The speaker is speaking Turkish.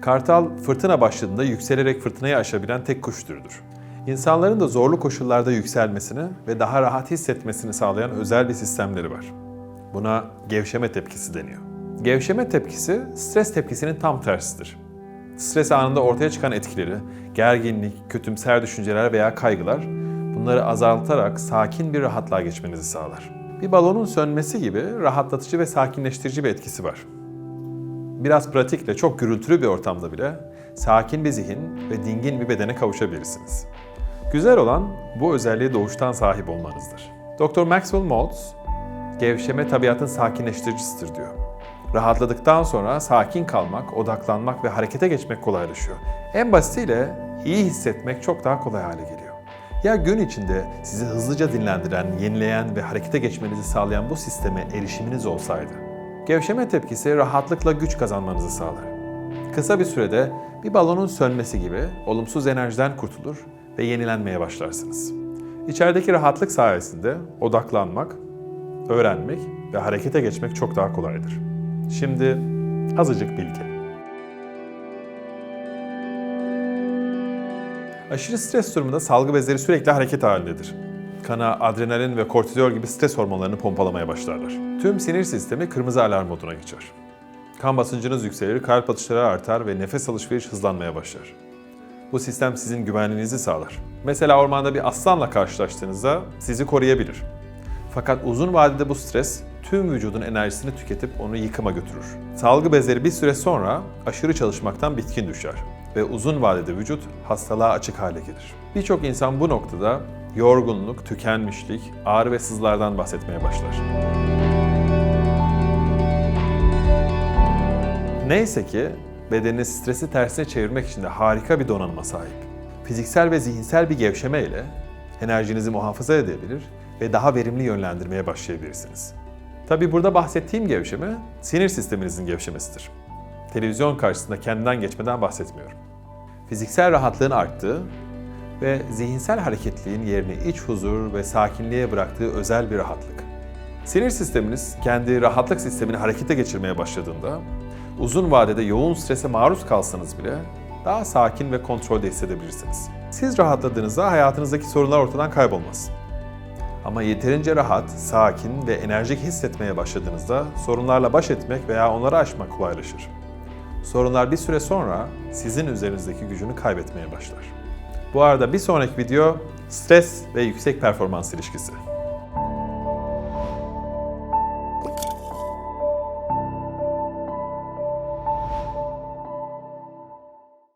Kartal fırtına başladığında yükselerek fırtınayı aşabilen tek kuş türüdür. İnsanların da zorlu koşullarda yükselmesini ve daha rahat hissetmesini sağlayan özel bir sistemleri var. Buna gevşeme tepkisi deniyor. Gevşeme tepkisi stres tepkisinin tam tersidir. Stres anında ortaya çıkan etkileri, gerginlik, kötümser düşünceler veya kaygılar bunları azaltarak sakin bir rahatlığa geçmenizi sağlar. Bir balonun sönmesi gibi rahatlatıcı ve sakinleştirici bir etkisi var. Biraz pratikle çok gürültülü bir ortamda bile sakin bir zihin ve dingin bir bedene kavuşabilirsiniz. Güzel olan bu özelliğe doğuştan sahip olmanızdır. Dr. Maxwell Maltz, gevşeme tabiatın sakinleştiricisidir diyor. Rahatladıktan sonra sakin kalmak, odaklanmak ve harekete geçmek kolaylaşıyor. En basitiyle iyi hissetmek çok daha kolay hale geliyor. Ya gün içinde sizi hızlıca dinlendiren, yenileyen ve harekete geçmenizi sağlayan bu sisteme erişiminiz olsaydı? Gevşeme tepkisi rahatlıkla güç kazanmanızı sağlar. Kısa bir sürede bir balonun sönmesi gibi olumsuz enerjiden kurtulur ve yenilenmeye başlarsınız. İçerideki rahatlık sayesinde odaklanmak, öğrenmek ve harekete geçmek çok daha kolaydır. Şimdi azıcık bilgi. Aşırı stres durumunda salgı bezleri sürekli hareket halindedir. Kana adrenalin ve kortizol gibi stres hormonlarını pompalamaya başlarlar. Tüm sinir sistemi kırmızı alarm moduna geçer. Kan basıncınız yükselir, kalp atışları artar ve nefes alışveriş hızlanmaya başlar. Bu sistem sizin güvenliğinizi sağlar. Mesela ormanda bir aslanla karşılaştığınızda sizi koruyabilir. Fakat uzun vadede bu stres tüm vücudun enerjisini tüketip onu yıkıma götürür. Salgı bezleri bir süre sonra aşırı çalışmaktan bitkin düşer ve uzun vadede vücut hastalığa açık hale gelir. Birçok insan bu noktada yorgunluk, tükenmişlik, ağrı ve sızlardan bahsetmeye başlar. Neyse ki bedeniniz stresi tersine çevirmek için de harika bir donanıma sahip. Fiziksel ve zihinsel bir gevşeme ile enerjinizi muhafaza edebilir ve daha verimli yönlendirmeye başlayabilirsiniz. Tabi burada bahsettiğim gevşeme sinir sisteminizin gevşemesidir. Televizyon karşısında kendinden geçmeden bahsetmiyorum. Fiziksel rahatlığın arttığı ve zihinsel hareketliğin yerini iç huzur ve sakinliğe bıraktığı özel bir rahatlık. Sinir sisteminiz kendi rahatlık sistemini harekete geçirmeye başladığında uzun vadede yoğun strese maruz kalsanız bile daha sakin ve kontrolde hissedebilirsiniz. Siz rahatladığınızda hayatınızdaki sorunlar ortadan kaybolmaz. Ama yeterince rahat, sakin ve enerjik hissetmeye başladığınızda sorunlarla baş etmek veya onları aşmak kolaylaşır. Sorunlar bir süre sonra sizin üzerinizdeki gücünü kaybetmeye başlar. Bu arada bir sonraki video stres ve yüksek performans ilişkisi.